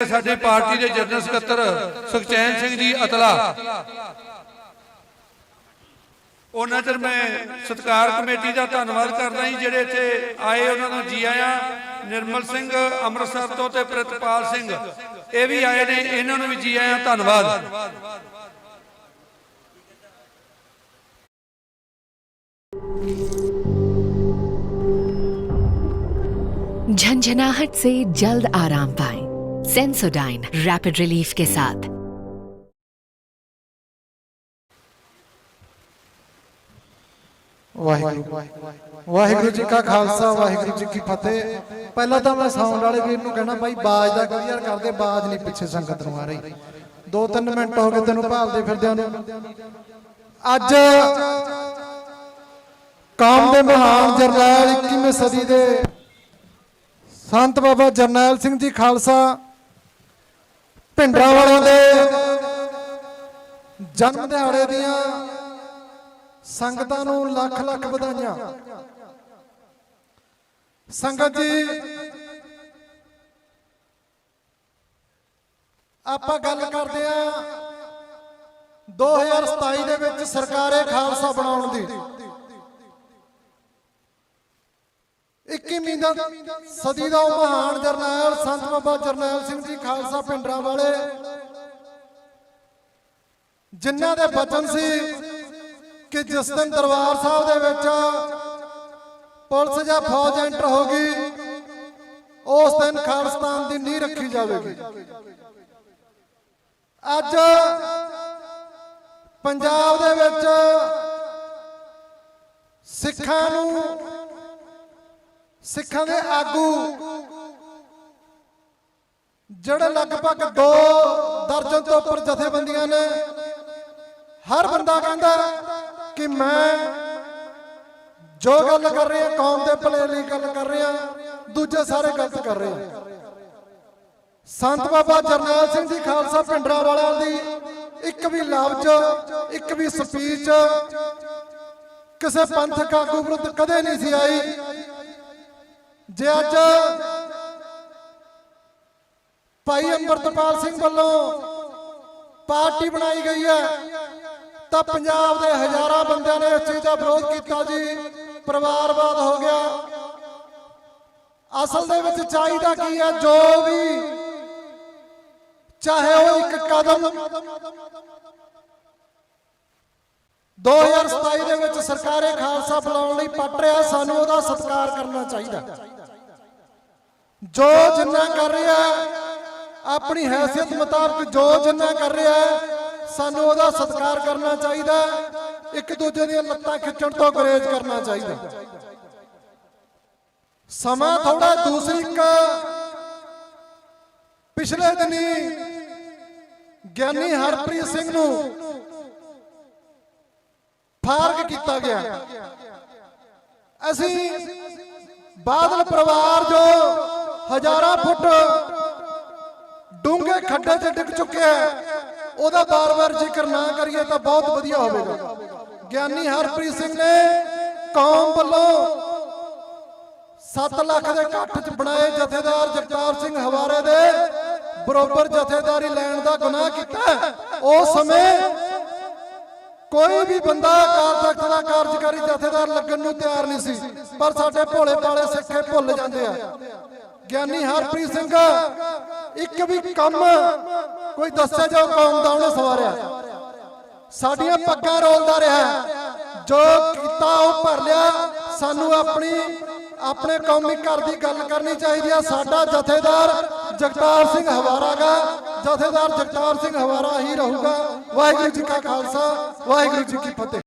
ਸਾਡੇ ਪਾਰਟੀ ਦੇ ਜਨਰਲ ਸਕੱਤਰ ਸੁਖਚੈਨ ਸਿੰਘ ਜੀ ਅਤਲਾ ਉਹਨਾਂ ਚਿਰ ਮੈਂ ਸਤਕਾਰ ਕਮੇਟੀ ਦਾ ਧੰਨਵਾਦ ਕਰਦਾ ਜੀ ਜਿਹੜੇ ਇੱਥੇ ਆਏ ਉਹਨਾਂ ਨੂੰ ਜੀ ਆਇਆਂ ਨਿਰਮਲ ਸਿੰਘ ਅੰਮ੍ਰਿਤਸਰ ਤੋਂ ਤੇ ਪ੍ਰਿਤਪਾਲ ਸਿੰਘ ਇਹ ਵੀ ਆਏ ਨੇ ਇਹਨਾਂ ਨੂੰ ਵੀ ਜੀ ਆਇਆਂ ਧੰਨਵਾਦ झंझनाहट से जल्द आराम पाएं सेंसोडाइन रैपिड रिलीफ के साथ ਵਾਹਿਗੁਰੂ ਵਾਹਿਗੁਰੂ ਜੀ ਕਾ ਖਾਲਸਾ ਵਾਹਿਗੁਰੂ ਜੀ ਕੀ ਫਤਿਹ ਪਹਿਲਾਂ ਤਾਂ ਮੈਂ ਸਾਊਂਡ ਵਾਲੇ ਵੀਰ ਨੂੰ ਕਹਿਣਾ ਬਾਈ ਬਾਜ ਦਾ ਕਲੀਅਰ ਕਰਦੇ ਬਾਜ ਨਹੀਂ ਪਿੱਛੇ ਸੰਗਤ ਨੂੰ ਆ ਰਹੀ ਦੋ ਤਿੰਨ ਮਿੰਟ ਹੋ ਗਏ ਤੈਨੂੰ ਭਾਲਦੇ ਫਿਰਦਿਆਂ ਨੂੰ ਅੱਜ ਕੌਮ ਦੇ ਮਹਾਨ ਜਰਨੈਲ 21ਵੀਂ ਸਦੀ ਦੇ ਸੰਤ ਬਾਬਾ ਜਰਨੈਲ ਸਿੰਘ ਜੀ ਖਾਲਸਾ ਭਿੰਡਰਾਂ ਵਾਲਿਆਂ ਦੇ। ਜਨਮ ਦਿਹਾੜੇ ਦੀਆਂ ਸੰਗਤਾਂ ਨੂੰ ਲੱਖ ਲੱਖ ਵਧਾਈਆਂ। ਸੰਗਤ ਜੀ, ਆਪਾਂ ਗੱਲ ਕਰਦੇ ਆ 2027 ਦੇ ਵਿੱਚ ਸਰਕਾਰੇ ਖਾਲਸਾ ਬਣਾਉਣ ਦੀ 21ਵੀਂ ਦਾ ਸਦੀ ਦਾ ਉਹ ਮਹਾਨ ਜਰਨੈਲ, ਸੰਤ ਬਾਬਾ ਜਰਨੈਲ ਸਿੰਘ ਜੀ ਖਾਲਸਾ ਪਿੰਡਰਾਂ ਵਾਲੇ। ਜਿਨ੍ਹਾਂ ਦੇ ਬਚਨ ਸੀ ਕਿ ਜਿਸ ਦਿਨ ਦਰਬਾਰ ਸਾਹਿਬ ਦੇ ਵਿੱਚ ਪੁਲਿਸ ਜਾਂ ਫੌਜ ਐਂਟਰ ਹੋ ਗਈ ਉਸ ਦਿਨ ਖਾਲਸਤਾਨ ਦੀ ਨੀਂਹ ਰੱਖੀ ਜਾਵੇਗੀ। ਅੱਜ ਪੰਜਾਬ ਦੇ ਵਿੱਚ ਸਿੱਖਾਂ ਨੂੰ ਸਿੱਖਾਂ ਦੇ ਆਗੂ। ਜਿਹੜੇ ਲਗਭਗ 2 ਦਰਜਨ ਤੋਂ ਉੱਪਰ ਜਥੇਬੰਦੀਆਂ ਨੇ, ਹਰ ਬੰਦਾ ਕਹਿੰਦਾ ਕਿ ਮੈਂ ਜੋ ਗੱਲ ਕਰ ਰਿਹਾ, ਕੌਮ ਦੇ ਭਲੇ ਲਈ ਗੱਲ ਕਰ ਰਿਹਾ, ਦੂਜੇ ਸਾਰੇ ਗਲਤ ਕਰ ਰਹੇ। ਸੰਤ ਬਾਬਾ ਜਰਨੈਲ ਸਿੰਘ ਜੀ ਖਾਲਸਾ ਪਿੰਡਰਾ ਵਾਲਿਆਂ ਦੀ ਇੱਕ ਵੀ ਲਫ਼ਜ਼ ਇੱਕ ਵੀ ਸਪੀਚ ਕਿਸੇ ਪੰਥਕ ਆਗੂ ਵਿਰੁੱਧ ਕਦੇ ਨਹੀਂ ਸੀ ਆਈ। ਜੇ ਅੱਜ ਭਾਈ ਅੰਮ੍ਰਿਤਪਾਲ ਸਿੰਘ ਵੱਲੋਂ ਪਾਰਟੀ ਬਣਾਈ ਗਈ ਹੈ, ਤਾਂ ਪੰਜਾਬ ਦੇ ਹਜ਼ਾਰਾਂ ਬੰਦਿਆਂ ਨੇ ਇਸ ਚੀਜ਼ ਦਾ ਵਿਰੋਧ ਕੀਤਾ ਜੀ। ਪਰਿਵਾਰਵਾਦ ਹੋ ਗਿਆ। ਅਸਲ ਦੇ ਵਿੱਚ ਚਾਹੀਦਾ ਕੀ ਹੈ, ਜੋ ਵੀ ਚਾਹੇ ਉਹ ਇੱਕ ਕਦਮ 2027 ਦੇ ਵਿੱਚ ਸਰਕਾਰੇ ਖਾਲਸਾ ਬਣਾਉਣ ਲਈ ਪੱਟ ਰਿਹਾ, ਸਾਨੂੰ ਉਹਦਾ ਸਤਿਕਾਰ ਕਰਨਾ ਚਾਹੀਦਾ। ਜੋ ਜਿੰਨਾ ਕਰ ਰਿਹਾ ਆਪਣੀ ਹੈਸੀਅਤ ਮੁਤਾਬਕ ਜੋ ਜਿੰਨਾ ਕਰ ਰਿਹਾ ਸਾਨੂੰ ਉਹਦਾ ਸਤਿਕਾਰ ਕਰਨਾ ਚਾਹੀਦਾ ਇੱਕ ਦੂਜੇ ਦੀਆਂ ਲੱਤਾਂ ਖਿੱਚਣ ਤੋਂ ਗੁਰੇਜ਼ ਕਰਨਾ ਚਾਹੀਦਾ ਸਮਾਂ ਥੋੜਾ ਦੂਸਰੀ ਇੱਕ ਪਿਛਲੇ ਦਿਨੀ ਗਿਆਨੀ ਹਰਪ੍ਰੀਤ ਸਿੰਘ ਨੂੰ ਫਾਰਗ ਕੀਤਾ ਗਿਆ। ਅਸੀਂ ਬਾਦਲ ਪਰਿਵਾਰ ਜੋ ਹਜ਼ਾਰਾਂ ਫੁੱਟ ਡੂੰਘੇ ਖੱਡੇ 'ਚ ਡਿੱਗ ਚੁੱਕਿਆ ਹੈ ਉਹਦਾ ਬਾਰ-ਬਾਰ ਜ਼ਿਕਰ ਨਾ ਕਰੀਏ ਤਾਂ ਬਹੁਤ ਵਧੀਆ ਹੋਵੇਗਾ। ਗਿਆਨੀ ਹਰਪ੍ਰੀਤ ਸਿੰਘ ਨੇ ਕੌਮ ਵੱਲੋਂ 7 ਲੱਖ ਦੇ ਇਕੱਠ 'ਚ ਬਣਾਏ ਜਥੇਦਾਰ ਜਗਤਾਰ ਸਿੰਘ ਹਵਾਰੇ ਦੇ ਬਰੋਬਰ ਜਥੇਦਾਰੀ ਲੈਣ ਦਾ ਗੁਨਾਹ ਕੀਤਾ। ਉਸ ਸਮੇਂ ਕੋਈ ਵੀ ਬੰਦਾ ਅਕਾਲ ਤਖਤ ਦਾ ਕਾਰਜਕਾਰੀ ਜਥੇਦਾਰ ਲੱਗਣ ਨੂੰ ਤਿਆਰ ਨਹੀਂ ਸੀ, ਪਰ ਸਾਡੇ ਭੋਲੇ ਭਾਲੇ ਸਿੱਖੇ ਭੁੱਲ ਜਾਂਦੇ ਆ। ਗਿਆਨੀ ਹਰਪ੍ਰੀਤ ਸਿੰਘ, ਇੱਕ ਵੀ ਕੰਮ ਕੋਈ ਦੱਸਿਆ ਜਾਓ ਕੌਮ ਦਾ, ਉਹਨੇ ਸਵਾਰਿਆ। ਸਾਡੀਆਂ ਪੱਗਾਂ ਰੋਲਦਾ ਰਿਹਾ। ਜੋ ਕੀਤਾ ਉਹ ਭਰ ਲਿਆ। ਸਾਨੂੰ ਆਪਣੀ, ਆਪਣੇ ਕੌਮੀ ਘਰ ਦੀ ਗੱਲ ਕਰਨੀ ਚਾਹੀਦੀ ਆ। ਸਾਡਾ ਜਥੇਦਾਰ ਜਗਤਾਰ ਸਿੰਘ ਹਵਾਰਾਗਾ ਜਥੇਦਾਰ ਜਗਤਾਰ ਸਿੰਘ ਹਵਾਰਾ ਹੀ ਰਹੂਗਾ। ਵਾਹਿਗੁਰੂ ਜੀ ਕਾ ਖਾਲਸਾ, ਵਾਹਿਗੁਰੂ ਜੀ ਕੀ ਫਤਿਹ।